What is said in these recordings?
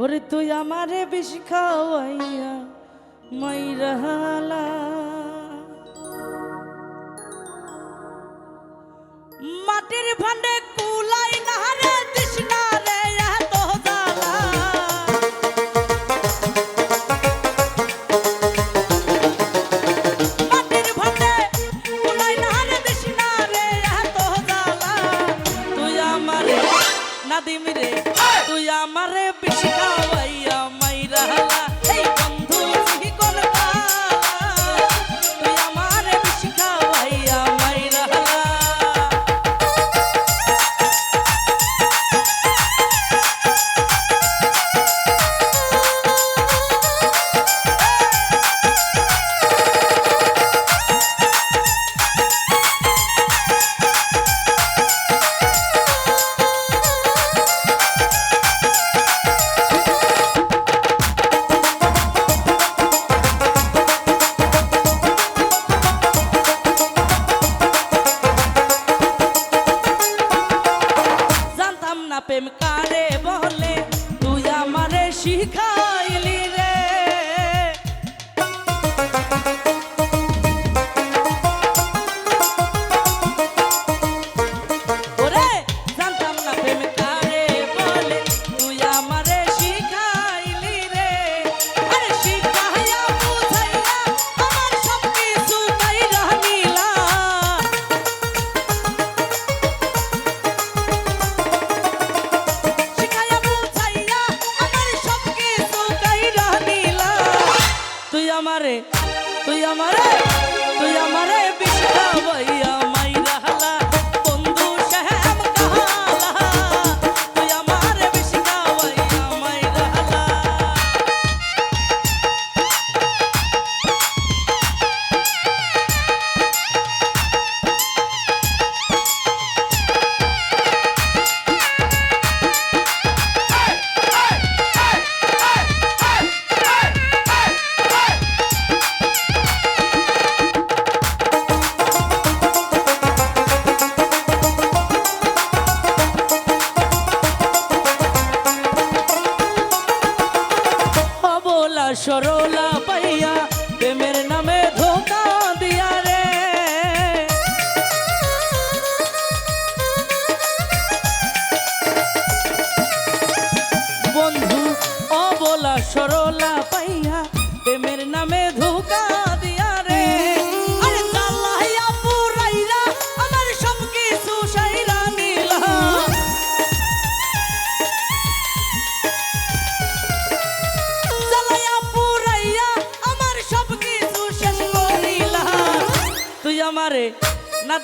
ওরে তুই আমারে বেশি খাওয়াইয়া ময়রালা মাটির ভান্ডে কু নাদিম রে তুই আমারে বিষ খাওয়াইয়া মাইরা শিখাইলি রে আমারে তুই আমারে তুই আমারে বিষ্ণা ভাইয়া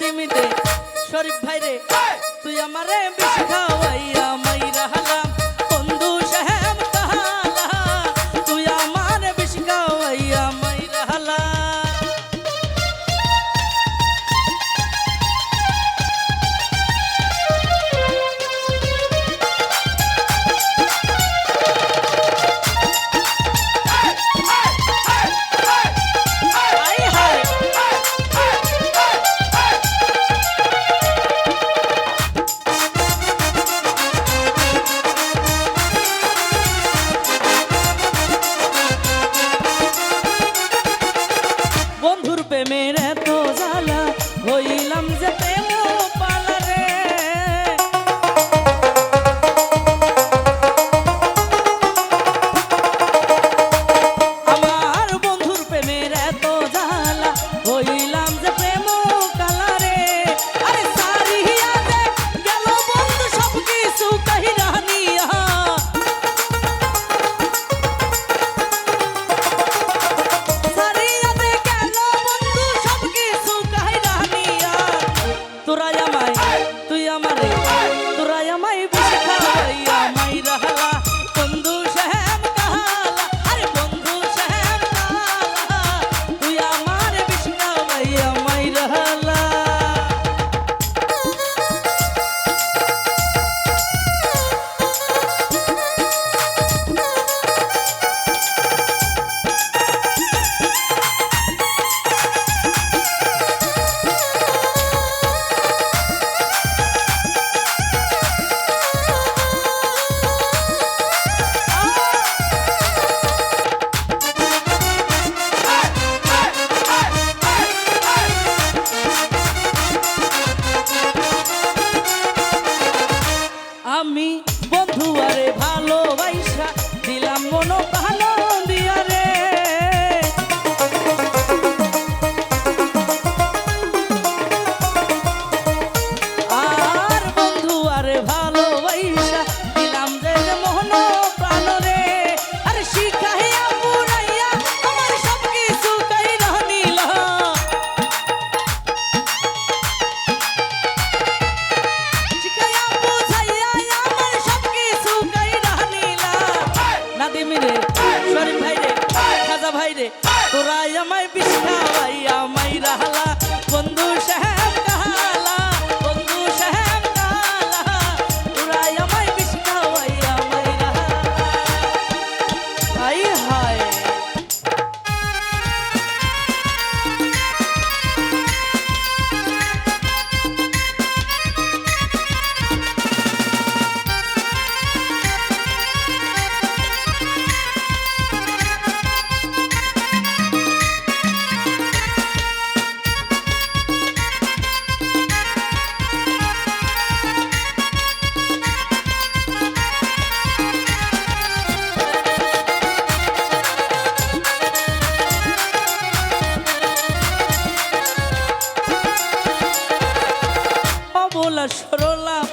দিমিতে শরীফ ভাইরে তুই আমারে বিষ খাওয়াইয়া মাইরা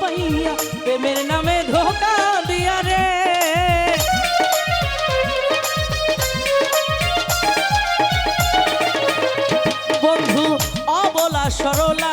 পাইয়া প্রেমের নামে ধোকা দিয়া রে। বন্ধু অবলা সরলা